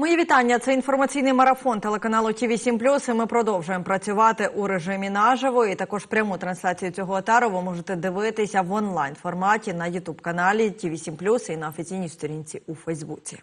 Мої вітання. Це інформаційний марафон телеканалу ТІВІ 7 І Ми продовжуємо працювати у режимі наживо. І також пряму трансляцію цього етеру ви можете дивитися в онлайн форматі на Ютуб каналі ТІВІ 7 і на офіційній сторінці у Фейсбуці.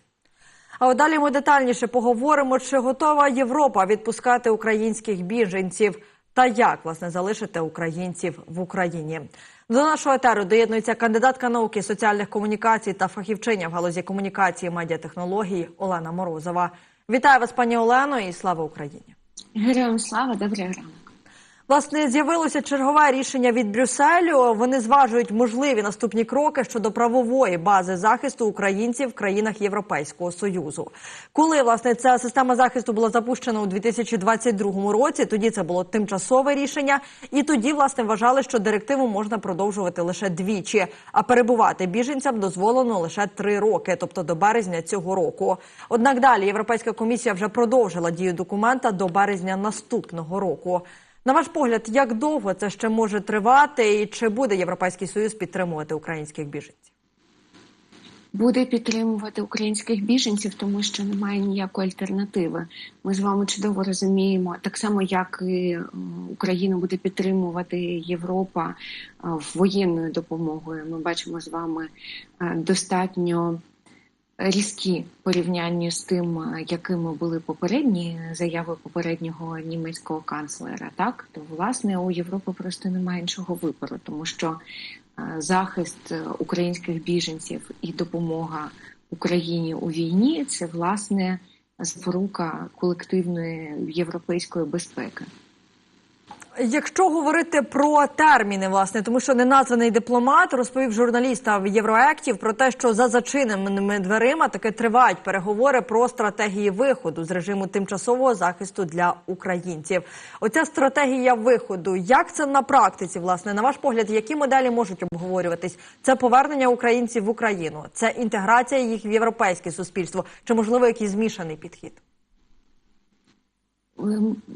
А от далі ми детальніше поговоримо, чи готова Європа відпускати українських біженців та як власне залишити українців в Україні. До нашого етеру доєднується кандидатка науки соціальних комунікацій та фахівчиня в галузі комунікації і медіатехнологій Олена Морозова. Вітаю вас, пані Олено, і слава Україні! Героям слава, добрий ранок. Власне, з'явилося чергове рішення від Брюсселю. Вони зважують можливі наступні кроки щодо правової бази захисту українців в країнах Європейського союзу. Коли власне ця система захисту була запущена у 2022 році, тоді це було тимчасове рішення, і тоді власне вважали, що директиву можна продовжувати лише двічі, а перебувати біженцям дозволено лише три роки, тобто до березня цього року. Однак далі Європейська комісія вже продовжила дію документа до березня наступного року. На ваш погляд, як довго це ще може тривати, і чи буде Європейський Союз підтримувати українських біженців? Буде підтримувати українських біженців, тому що немає ніякої альтернативи. Ми з вами чудово розуміємо, так само як і Україну буде підтримувати Європа воєнною допомогою. Ми бачимо з вами достатньо різкі порівняння з тим, якими були попередні заяви попереднього німецького канцлера. Так то власне у Європи просто немає іншого вибору, тому що захист українських біженців і допомога Україні у війні це власне запорука колективної європейської безпеки. Якщо говорити про терміни, власне, тому що неназваний дипломат розповів журналістам Євроектів про те, що за зачиненими дверима таки тривають переговори про стратегії виходу з режиму тимчасового захисту для українців. Оця стратегія виходу, як це на практиці, власне, на ваш погляд, які моделі можуть обговорюватись? Це повернення українців в Україну, це інтеграція їх в європейське суспільство, чи можливо якийсь змішаний підхід?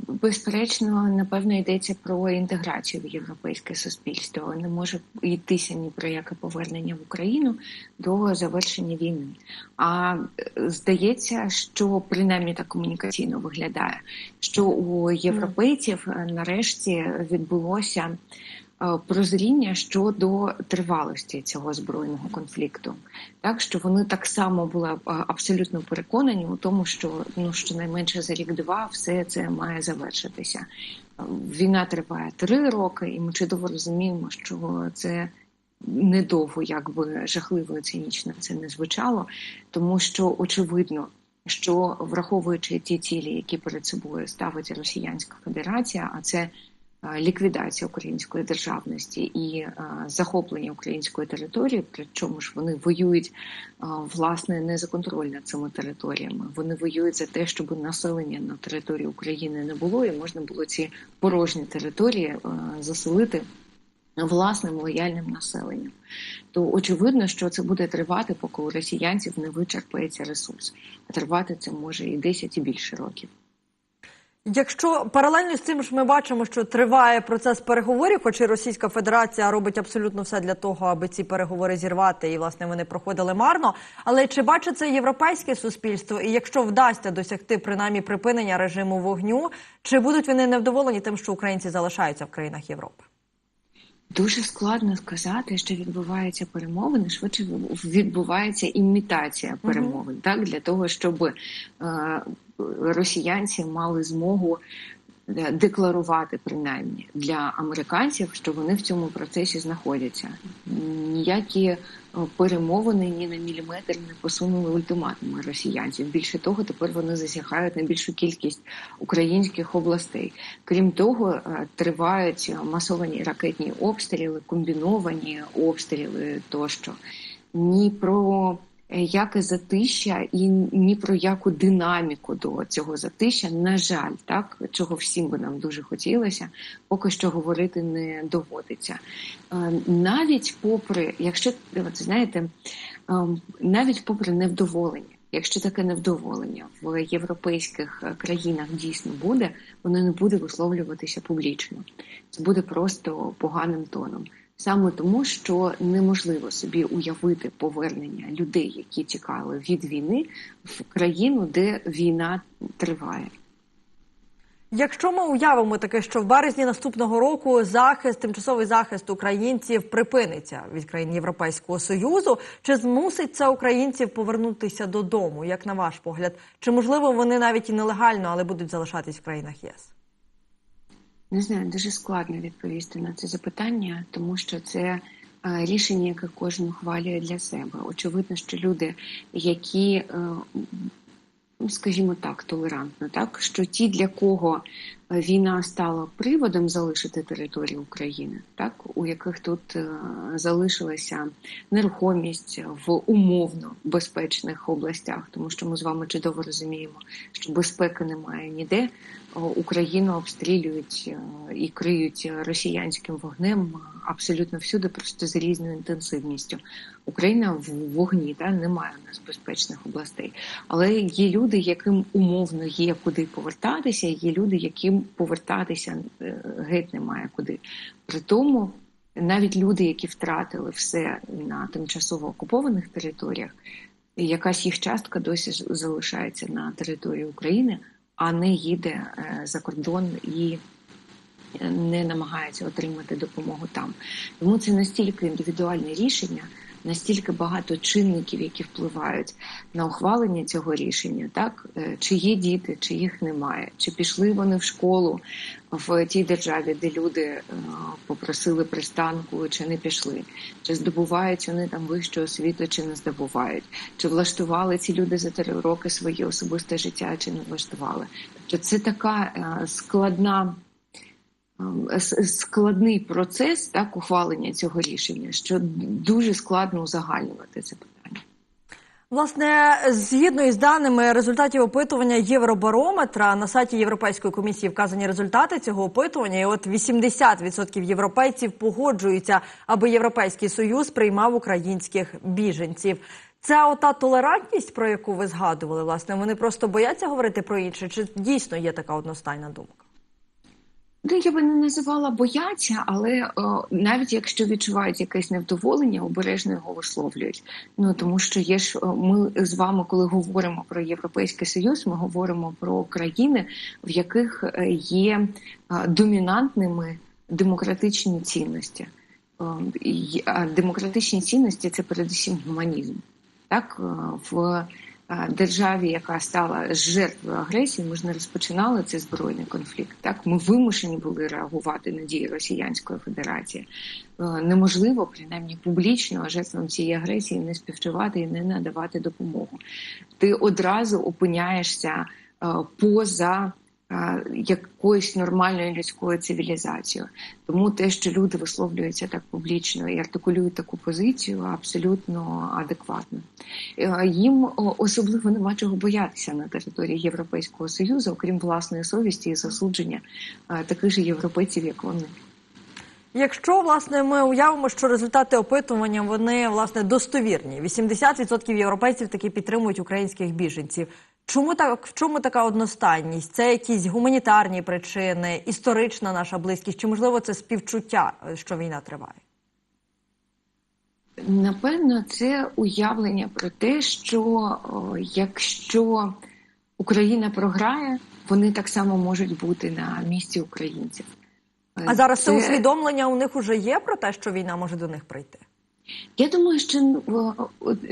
Безперечно, напевно, йдеться про інтеграцію в європейське суспільство. Не може йтися ні про яке повернення в Україну до завершення війни. А здається, що принаймні так комунікаційно виглядає, що у європейців нарешті відбулося прозріння щодо тривалості цього збройного конфлікту, так що вони так само були абсолютно переконані у тому, що ну щонайменше за рік-два все це має завершитися. Війна триває три роки, і ми чудово розуміємо, що це. Недовго, як би жахливо і цинічно це не звучало, тому що очевидно, що враховуючи ті цілі, які перед собою ставить Росіянська Федерація, а це ліквідація української державності і захоплення української території, причому ж вони воюють власне не за контроль над цими територіями. Вони воюють за те, щоб населення на території України не було, і можна було ці порожні території заселити. Власним лояльним населенням, то очевидно, що це буде тривати, поки у росіянців не вичерпається ресурс. А тривати це може і 10, і більше років. Якщо паралельно з цим ж ми бачимо, що триває процес переговорів, хоч і Російська Федерація робить абсолютно все для того, аби ці переговори зірвати, і власне вони проходили марно. Але чи бачить це європейське суспільство? І якщо вдасться досягти принаймні припинення режиму вогню, чи будуть вони невдоволені тим, що українці залишаються в країнах Європи? Дуже складно сказати, що відбуваються перемовини. Швидше відбувається імітація перемовин, угу. так для того, щоб е, росіянці мали змогу декларувати принаймні для американців, що вони в цьому процесі знаходяться. Ніякі перемовини ні на міліметр не посунули ультиматуми росіянців. Більше того, тепер вони засягають на більшу кількість українських областей. Крім того, тривають масовані ракетні обстріли, комбіновані обстріли тощо. Ні про яке затища і ні про яку динаміку до цього затища, на жаль, так чого всім би нам дуже хотілося, поки що говорити не доводиться. Навіть попри, якщо знаєте, навіть попри невдоволення. Якщо таке невдоволення в європейських країнах дійсно буде, воно не буде висловлюватися публічно. Це буде просто поганим тоном. Саме тому, що неможливо собі уявити повернення людей, які тікали від війни, в країну, де війна триває. Якщо ми уявимо таке, що в березні наступного року захист, тимчасовий захист українців припиниться від країн Європейського союзу, чи змусить це українців повернутися додому? Як на ваш погляд, чи можливо вони навіть і нелегально, але будуть залишатись в країнах ЄС? Не знаю, дуже складно відповісти на це запитання, тому що це е, рішення, яке кожен ухвалює для себе. Очевидно, що люди, які, е, скажімо так, толерантно, так? Що ті, для кого війна стала приводом залишити територію України, так? У яких тут е, залишилася нерухомість в умовно безпечних областях, тому що ми з вами чудово розуміємо, що безпеки немає ніде. Україну обстрілюють і криють росіянським вогнем абсолютно всюди, просто з різною інтенсивністю. Україна в вогні та немає у нас безпечних областей, але є люди, яким умовно є куди повертатися. Є люди, яким повертатися геть немає куди. При тому навіть люди, які втратили все на тимчасово окупованих територіях, якась їх частка досі залишається на території України а не їде за кордон і не намагається отримати допомогу там. Тому це настільки індивідуальне рішення, настільки багато чинників, які впливають на ухвалення цього рішення, так чи є діти, чи їх немає, чи пішли вони в школу в тій державі, де люди попросили пристанку, чи не пішли, чи здобувають вони там вищу освіту, чи не здобувають, чи влаштували ці люди за три роки своє особисте життя, чи не влаштували. Тобто це така складна. Складний процес так ухвалення цього рішення, що дуже складно узагальнювати це питання. Власне, згідно із даними результатів опитування Євробарометра на сайті Європейської комісії вказані результати цього опитування. І от 80% європейців погоджуються, аби європейський союз приймав українських біженців. Це ота толерантність, про яку ви згадували. Власне, вони просто бояться говорити про інше. Чи дійсно є така одностайна думка? Ну, я би не називала бояться, але о, навіть якщо відчувають якесь невдоволення, обережно його висловлюють. Ну тому що є ж ми з вами, коли говоримо про європейський союз, ми говоримо про країни, в яких є домінантними демократичні цінності. А демократичні цінності це передусім гуманізм. Так в державі, яка стала жертвою агресії, ми ж не розпочинали цей збройний конфлікт. Так ми вимушені були реагувати на дії Росіянської Федерації. Неможливо, принаймні публічно жертвам цієї агресії не співчувати і не надавати допомогу. Ти одразу опиняєшся поза якоюсь нормальною людською цивілізацією. Тому те, що люди висловлюються так публічно і артикулюють таку позицію, абсолютно адекватно. Їм особливо нема чого боятися на території Європейського союзу, окрім власної совісті і засудження таких же європейців, як вони. Якщо власне ми уявимо, що результати опитування вони власне достовірні, 80% європейців таки підтримують українських біженців. Чому так в чому така одностайність? Це якісь гуманітарні причини, історична наша близькість, чи можливо це співчуття, що війна триває? Напевно, це уявлення про те, що о, якщо Україна програє, вони так само можуть бути на місці українців. А зараз це, це усвідомлення у них уже є про те, що війна може до них прийти. Я думаю, що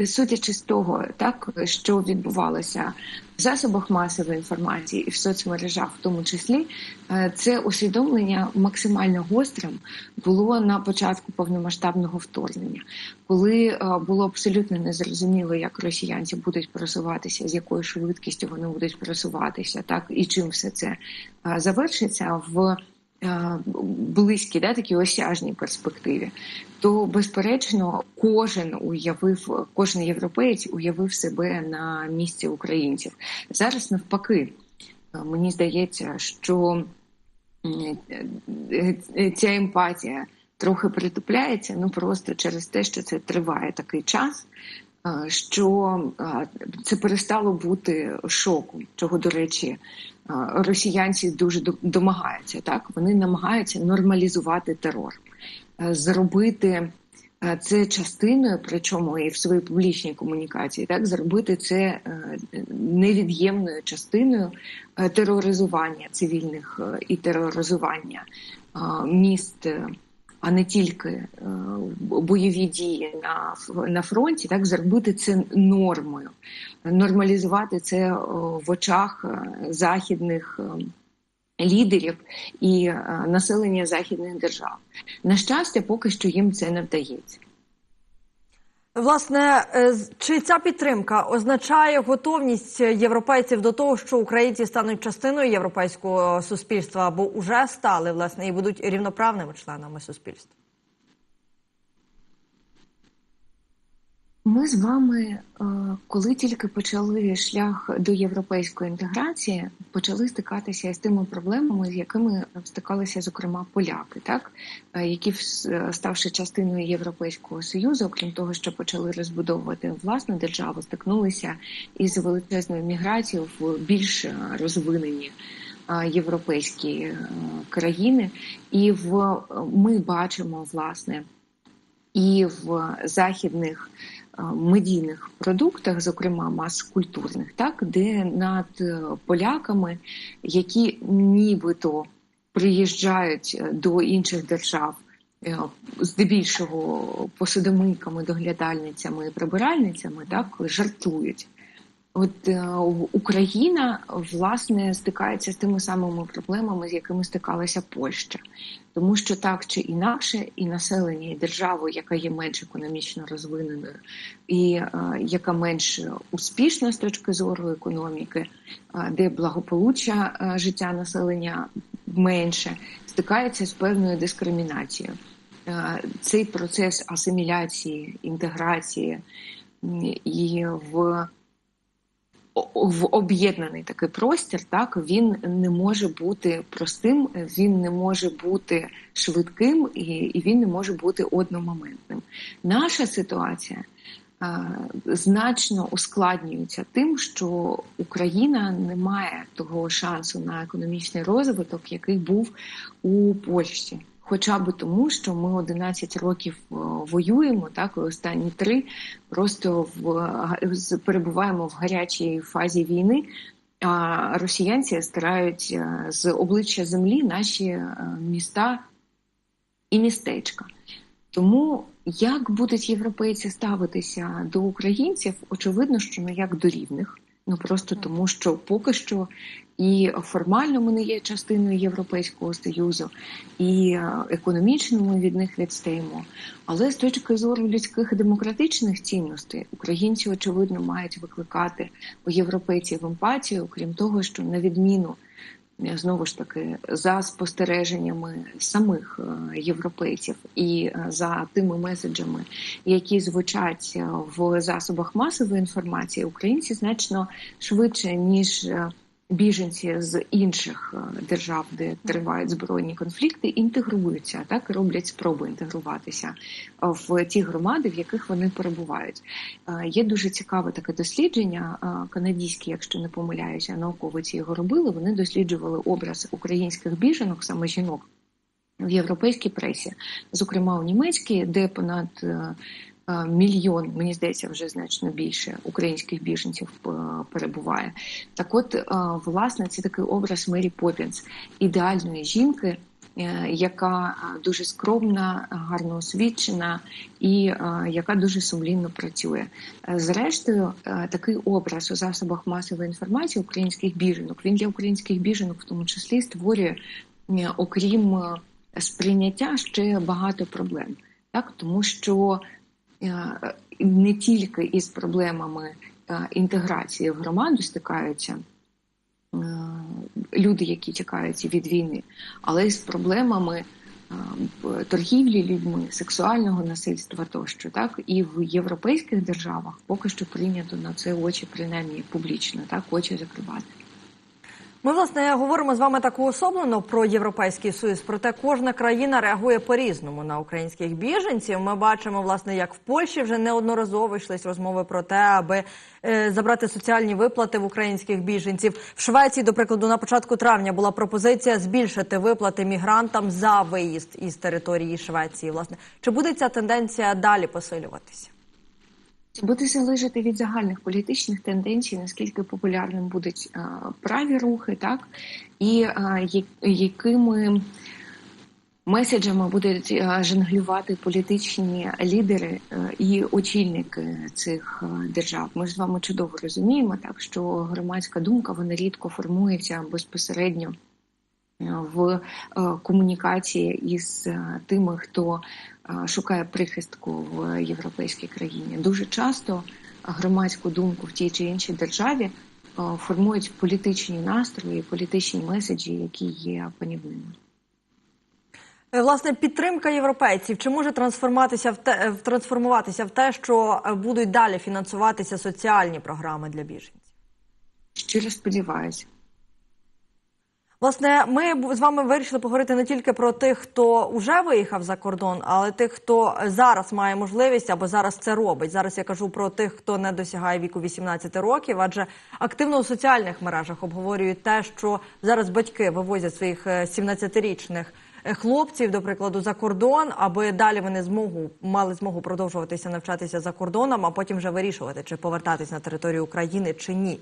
судячи з того, так що відбувалося в засобах масової інформації і в соцмережах, в тому числі, це усвідомлення максимально гострим було на початку повномасштабного вторгнення, коли було абсолютно незрозуміло, як росіянці будуть просуватися, з якою швидкістю вони будуть просуватися, так і чим все це завершиться. В близькій, да, такій осяжній перспективі, то безперечно кожен уявив, кожен європеєць уявив себе на місці українців. Зараз навпаки, мені здається, що ця емпатія трохи притупляється, ну просто через те, що це триває такий час. Що це перестало бути шоком, чого, до речі, росіянці дуже домагаються. Так вони намагаються нормалізувати терор. е, зробити е, це частиною, причому і в своїй публічній комунікації, так зробити це е, невід'ємною частиною е, тероризування цивільних е, і тероризування е, міст. Е, А не тільки е, бойові дії на, на фронті, так зробити це нормою, нормалізувати це в очах е, західних е, лідерів і е, населення західних держав. На щастя, поки що їм це не вдається. Власне, е, чи ця підтримка означає готовність європейців до того, що українці стануть частиною європейського суспільства або уже стали власне і будуть рівноправними членами суспільства? Ми з вами, е, коли тільки почали шлях до європейської інтеграції, почали стикатися із тими проблемами, з якими стикалися, зокрема, поляки, так? Е, які, ставши частиною Європейського союзу, окрім того, що почали розбудовувати власну державу, стикнулися із величезною міграцією в більш е, розвинені е, європейські е, країни, і в ми бачимо власне і в західних е, медійних продуктах, зокрема мас-культурних, так де над е, поляками, які нібито приїжджають е, до інших держав. е, Здебільшого посудомийками, доглядальницями і прибиральницями так жартують. От е, Україна власне стикається з тими самими проблемами, з якими стикалася Польща, тому що так чи інакше, і населення, і держава, яка є менш економічно розвиненою, і е, яка менш успішна з точки зору економіки, е, де благополуччя е, життя населення менше, стикається з певною дискримінацією. Е, Цей процес асиміляції, інтеграції і в в об'єднаний такий простір, так він не може бути простим, він не може бути швидким і, і він не може бути одномоментним. Наша ситуація значно ускладнюється тим, що Україна не має того шансу на економічний розвиток, який був у Польщі. Хоча б тому, що ми 11 років е, воюємо, так і останні три просто в перебуваємо в гарячій фазі війни. А росіянці стирають е, з обличчя землі наші е, міста і містечка. Тому як будуть європейці ставитися до українців, очевидно, що не як до рівних. Ну просто тому, що поки що і формально ми не є частиною Європейського союзу, і е, економічно ми від них відстаємо. Але з точки зору людських і демократичних цінностей, українці очевидно мають викликати у європейців емпатію, крім того, що на відміну знову ж таки за спостереженнями самих е, європейців і е, за тими меседжами, які звучать е, в засобах масової інформації, українці значно швидше ніж. Біженці з інших е, держав, де тривають збройні конфлікти, інтегруються, так і роблять спроби інтегруватися е, в ті громади, в яких вони перебувають. Е, Є дуже цікаве таке дослідження канадське, якщо не помиляюся, науковиці його робили. Вони досліджували образ українських біженок, саме жінок в європейській пресі, зокрема у німецькій, де понад мільйон, мені здається, вже значно більше українських біженців е, перебуває. Так, от, е, власне, це такий образ Мері Поппінс, ідеальної жінки. е, Яка е, дуже скромна, гарно освічена і е, яка дуже сумлінно працює. Е, Зрештою, е, такий образ у засобах масової інформації українських біженок він для українських біженок, в тому числі, створює, е, окрім е, сприйняття, ще багато проблем. Так, тому що е, не тільки із проблемами е, інтеграції в громаду стикаються е, люди, які тікають від війни, але й з проблемами е, торгівлі людьми, сексуального насильства тощо, так і в європейських державах поки що прийнято на це очі, принаймні публічно, так очі закривати. Ми власне говоримо з вами так уособлено про європейський союз. Проте кожна країна реагує по-різному на українських біженців. Ми бачимо, власне, як в Польщі вже неодноразово йшлись розмови про те, аби е, забрати соціальні виплати в українських біженців. В Швеції, до прикладу, на початку травня була пропозиція збільшити виплати мігрантам за виїзд із території Швеції. Власне, чи буде ця тенденція далі посилюватися? Буде залежати від загальних політичних тенденцій, наскільки популярним будуть праві рухи, так і якими меседжами будуть жонглювати політичні лідери і очільники цих держав. Ми з вами чудово розуміємо, так що громадська думка вона рідко формується безпосередньо в комунікації із тими, хто шукає прихистку в європейській країні. Дуже часто громадську думку в тій чи іншій державі формують політичні настрої, політичні меседжі, які є панівними. Е, Власне, підтримка європейців чи може трансформатися в те е, трансформуватися в те, що е, будуть далі фінансуватися соціальні програми для біженців? Щиро сподіваюся. Власне, ми з вами вирішили поговорити не тільки про тих, хто вже виїхав за кордон, але тих, хто зараз має можливість або зараз це робить. Зараз я кажу про тих, хто не досягає віку 18 років, адже активно у соціальних мережах обговорюють те, що зараз батьки вивозять своїх е, 17-річних е, хлопців, до прикладу, за кордон, аби далі вони змогу мали змогу продовжуватися навчатися за кордоном, а потім вже вирішувати, чи повертатись на територію України чи ні.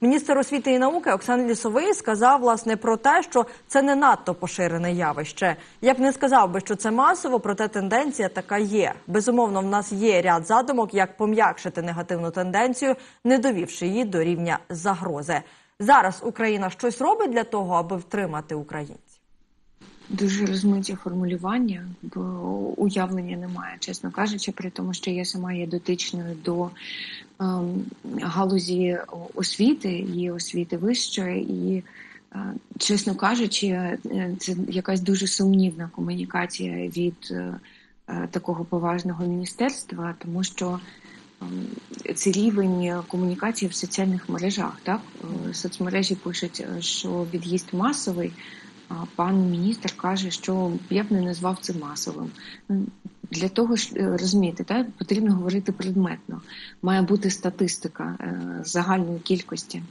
Міністр освіти і науки Оксан Лісовий сказав власне про те, що це не надто поширене явище. Я б не сказав би, що це масово, проте тенденція така є. Безумовно, в нас є ряд задумок, як пом'якшити негативну тенденцію, не довівши її до рівня загрози. Зараз Україна щось робить для того, аби втримати українців. Дуже розмиті формулювання, бо уявлення немає, чесно кажучи, при тому, що я сама є дотичною до ем, галузі освіти і освіти вищої, і, е, чесно кажучи, е, це якась дуже сумнівна комунікація від е, е, такого поважного міністерства, тому що ем, це рівень комунікації в соціальних мережах. Так Е, соцмережі пишуть, е, що від'їзд масовий. Пан міністр каже, що я б не назвав це масовим. Для того е, розумієте, так, потрібно говорити предметно. Має бути статистика е, загальної кількості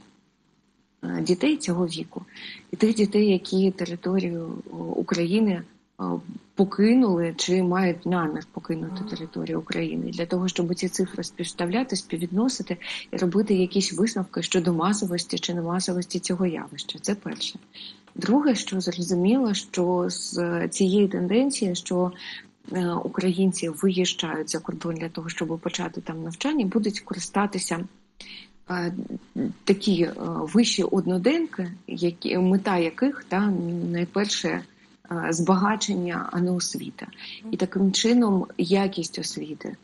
е, дітей цього віку, і тих дітей, які територію України покинули чи мають намір покинути територію України, для того, щоб ці цифри співставляти, співвідносити і робити якісь висновки щодо масовості чи немасовості цього явища. Це перше. Друге, що зрозуміло, що з цієї тенденції, що е, українці виїжджають за кордон для того, щоб почати там навчання, будуть користатися е, такі е, вищі одноденки, які мета яких та найперше збагачення, а не освіта, і таким чином якість освіти.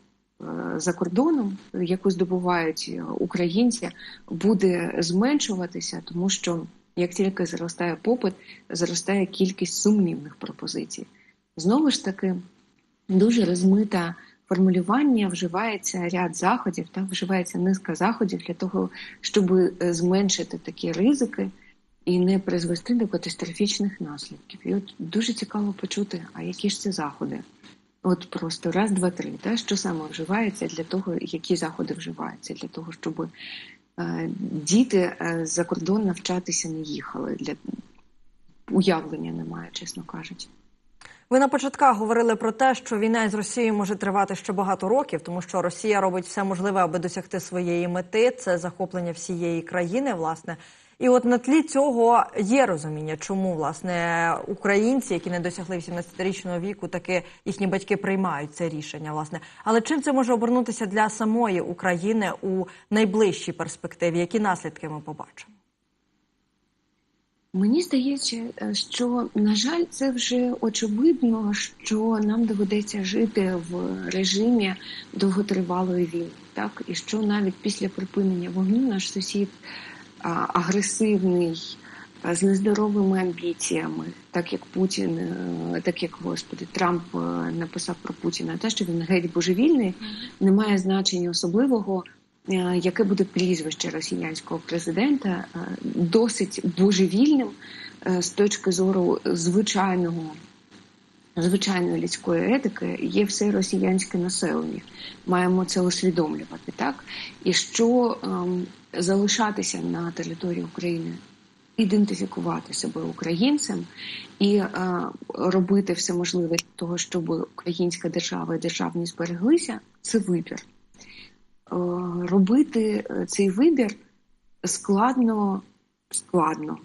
За кордоном, яку здобувають українці, буде зменшуватися, тому що як тільки зростає попит, зростає кількість сумнівних пропозицій. Знову ж таки, дуже розмите формулювання, вживається ряд заходів, та вживається низка заходів для того, щоб е, зменшити такі ризики і не призвести до катастрофічних наслідків. І от дуже цікаво почути, а які ж це заходи? От просто раз, два, три. Та що саме вживається для того, які заходи вживаються для того, щоб діти е, за кордон навчатися не їхали. Для уявлення немає, чесно кажучи. Ви на початках говорили про те, що війна із Росією може тривати ще багато років, тому що Росія робить все можливе, аби досягти своєї мети. Це захоплення всієї країни, власне. І от на тлі цього є розуміння, чому власне українці, які не досягли 18-річного віку, таки їхні батьки приймають це рішення. Власне, але чим це може обернутися для самої України у найближчій перспективі? Які наслідки ми побачимо? Мені здається, що на жаль, це вже очевидно, що нам доведеться жити в режимі довготривалої війни, так і що навіть після припинення вогню наш сусід агресивний, з нездоровими амбіціями, так як Путін, е, так як господи, Трамп е, написав про Путіна, те, що він геть божевільний, не має значення особливого. е, яке буде прізвище росіянського президента, досить божевільним з точки зору звичайного. Звичайної людської етики є все росіянське населення. Маємо це усвідомлювати, так? І що ем, залишатися на території України, ідентифікувати себе українцем і е, робити все можливе для того, щоб українська держава і державність збереглися, це вибір. Е, робити е, цей вибір складно, складно.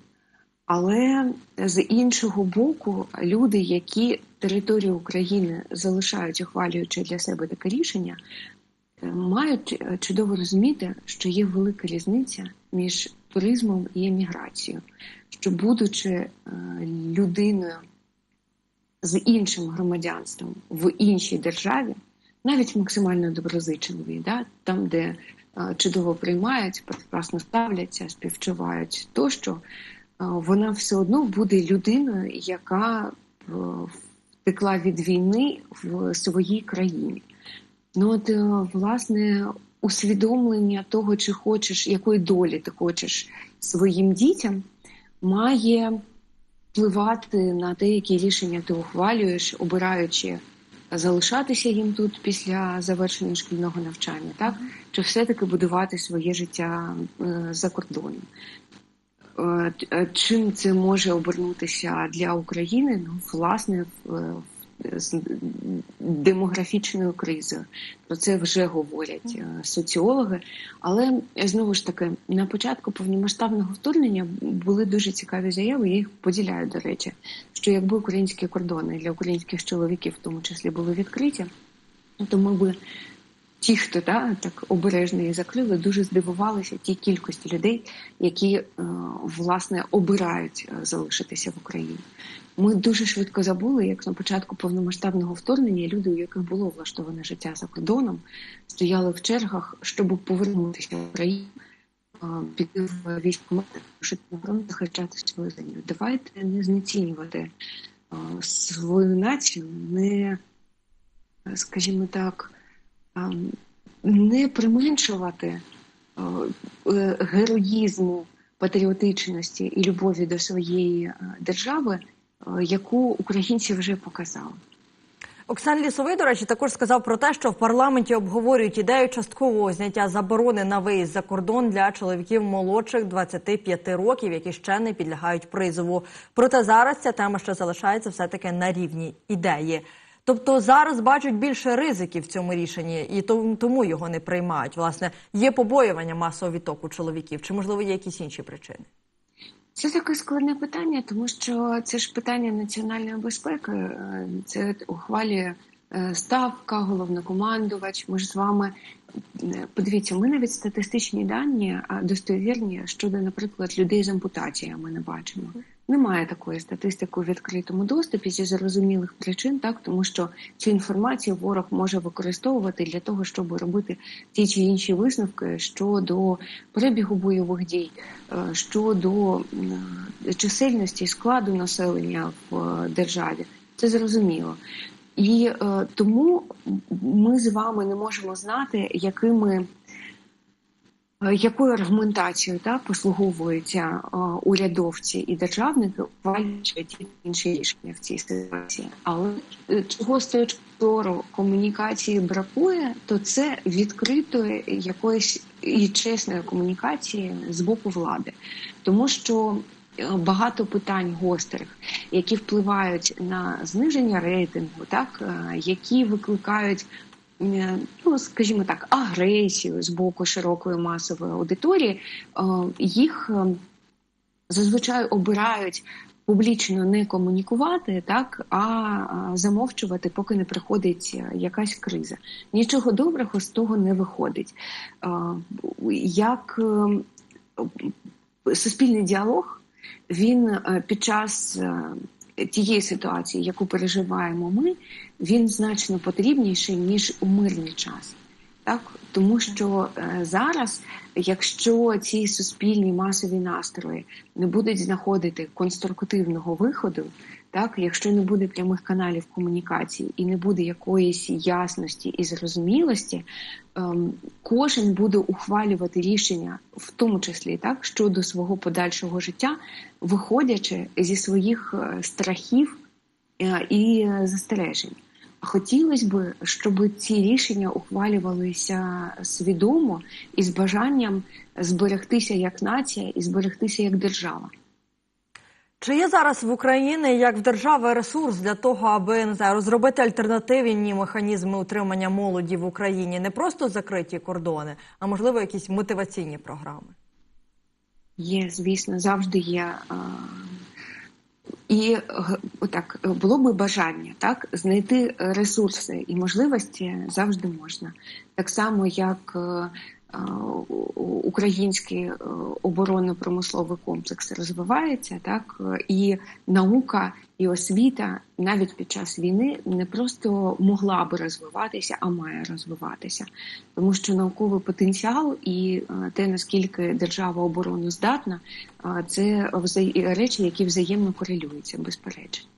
Але з іншого боку, люди, які територію України залишають, ухвалюючи для себе таке рішення, мають чудово розуміти, що є велика різниця між туризмом і еміграцією. Що, будучи е, людиною з іншим громадянством в іншій державі, навіть максимально доброзичливій, да, там, де е, чудово приймають, прекрасно ставляться, співчувають тощо вона все одно буде людиною, яка втекла від війни в своїй країні. Ну от, власне, усвідомлення того, чи хочеш, якої долі ти хочеш своїм дітям, має впливати на те, які рішення ти ухвалюєш, обираючи залишатися їм тут після завершення шкільного навчання, так чи все-таки будувати своє життя за кордоном. Е, чим це може обернутися для України? Ну, власне, з демографічною кризою. Про це вже говорять е, соціологи. Але знову ж таки, на початку повномасштабного вторгнення були дуже цікаві заяви. Я їх поділяю, до речі, що якби українські кордони для українських чоловіків, в тому числі, були відкриті, то ми би ті, хто да, так обережно і закрили, дуже здивувалися тій кількості людей, які е, власне обирають е, залишитися в Україні. Ми дуже швидко забули, як на початку повномасштабного вторгнення люди, у яких було влаштоване життя за кордоном, стояли в чергах, щоб повернутися в Україну. Е, піти в військкомат, на фронт захищати свою землю. Давайте не знецінювати свою націю, не, скажімо так, не применшувати е, героїзму, патріотичності і любові до своєї е, держави, е, яку українці вже показали. Оксан Лісовий, до речі, також сказав про те, що в парламенті обговорюють ідею часткового зняття заборони на виїзд за кордон для чоловіків молодших 25 років, які ще не підлягають призову. Проте зараз ця тема ще залишається все таки на рівні ідеї. Тобто зараз бачать більше ризиків в цьому рішенні і тому його не приймають. Власне, є побоювання масового відтоку чоловіків, чи можливо є якісь інші причини? Це таке складне питання, тому що це ж питання національної безпеки. Це ухвалює е, ставка, головнокомандувач. Ми ж з вами е, подивіться, ми навіть статистичні дані достовірні щодо, наприклад, людей з ампутаціями не бачимо. Немає такої статистики у відкритому доступі зі зрозумілих причин, так тому що цю інформацію ворог може використовувати для того, щоб робити ті чи інші висновки щодо перебігу бойових дій, е, щодо чисельності складу населення в е, державі. Це зрозуміло. І е, тому ми з вами не можемо знати, якими Е, якою аргументацією так, послуговуються е, урядовці і державники, ухвалюючи інші рішення в цій ситуації? Але е, чого з точки комунікації бракує, то це відкритої якоїсь і чесної комунікації з боку влади, тому що. Багато питань гострих, які впливають на зниження рейтингу, так які викликають Е, ну скажімо так, агресію з боку широкої масової аудиторії, е, їх е, зазвичай обирають. Публічно не комунікувати, так а замовчувати, поки не приходить якась криза. Нічого доброго з того не виходить. Як суспільний діалог він під час тієї ситуації, яку переживаємо ми, він значно потрібніший ніж у мирний час. Так, тому що е, зараз, якщо ці суспільні масові настрої не будуть знаходити конструктивного виходу, Так, якщо не буде прямих каналів комунікації і не буде якоїсь ясності і зрозумілості, ем, кожен буде ухвалювати рішення, в тому числі так щодо свого подальшого життя, виходячи зі своїх е, страхів е, і застережень. Хотілося б, щоб ці рішення ухвалювалися свідомо і з бажанням зберегтися як нація і зберегтися як держава. Чи є зараз в Україні як в держави ресурс для того, аби не знаю, розробити альтернативні механізми утримання молоді в Україні, не просто закриті кордони, а можливо якісь мотиваційні програми? Є, звісно, завжди є. І отак було би бажання так знайти ресурси і можливості завжди можна. Так само, як е, український е, оборонно-промисловий комплекс розвивається, так е, і наука і освіта навіть під час війни не просто могла би розвиватися, а має розвиватися, тому що науковий потенціал і е, те, наскільки держава обороноздатна, е, це речі, які взаємно корелюються, безперечно.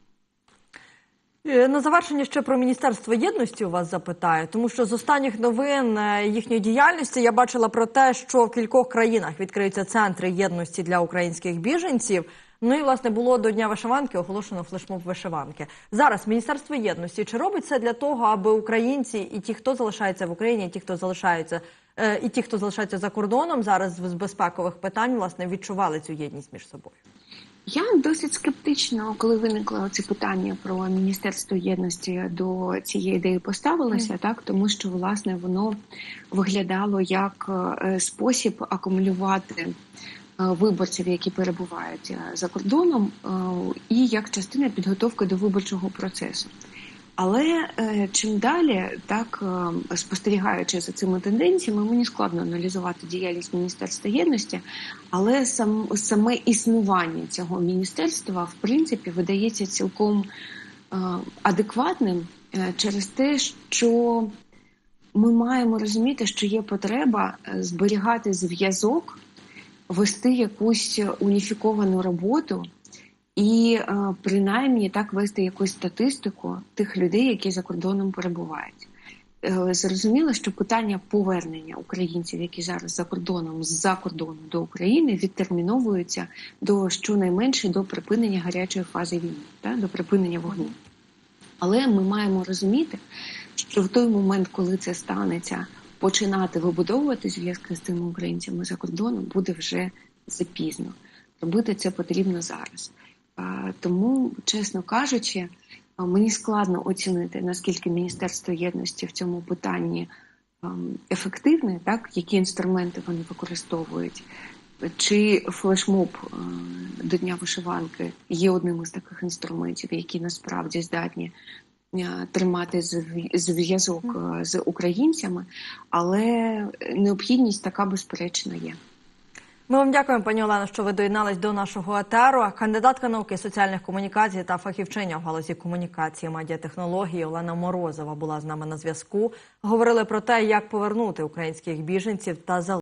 Е, На завершення ще про Міністерство єдності у вас запитаю, тому що з останніх новин е, їхньої діяльності я бачила про те, що в кількох країнах відкриються центри єдності для українських біженців. Ну і власне було до Дня вишиванки оголошено флешмоб вишиванки. Зараз Міністерство єдності чи робить це для того, аби українці і ті, хто залишається в Україні, і ті, хто залишаються, е, і ті, хто залишається за кордоном, зараз з безпекових питань, власне, відчували цю єдність між собою. Я досить скептично, коли виникло це питання про міністерство єдності до цієї ідеї поставилася, так тому що власне воно виглядало як е, спосіб акумулювати е, виборців, які перебувають е, за кордоном, і як частина підготовки до виборчого процесу. Але е, чим далі, так е, спостерігаючи за цими тенденціями, мені складно аналізувати діяльність Міністерства єдності, але сам саме існування цього міністерства в принципі видається цілком е, адекватним через те, що ми маємо розуміти, що є потреба зберігати зв'язок, вести якусь уніфіковану роботу. І е, принаймні так вести якусь статистику тих людей, які за кордоном перебувають. Е, Зрозуміло, що питання повернення українців, які зараз за кордоном з-за кордону до України, відтерміновуються до щонайменше до припинення гарячої фази війни, та, до припинення вогню. Але ми маємо розуміти, що в той момент, коли це станеться, починати вибудовувати зв'язки з тими українцями за кордоном буде вже запізно. Робити це потрібно зараз. Тому, чесно кажучи, мені складно оцінити, наскільки Міністерство єдності в цьому питанні ем, ефективне, так які інструменти вони використовують. Чи флешмоб е, до Дня вишиванки є одним із таких інструментів, які насправді здатні е, тримати зв'язок е, з українцями, але необхідність така безперечно є. Ми вам дякуємо, пані Олено, що ви доєднались до нашого етеру. Кандидатка науки соціальних комунікацій та фахівчиня в галузі комунікації медіатехнології Олена Морозова була з нами на зв'язку. Говорили про те, як повернути українських біженців та залишити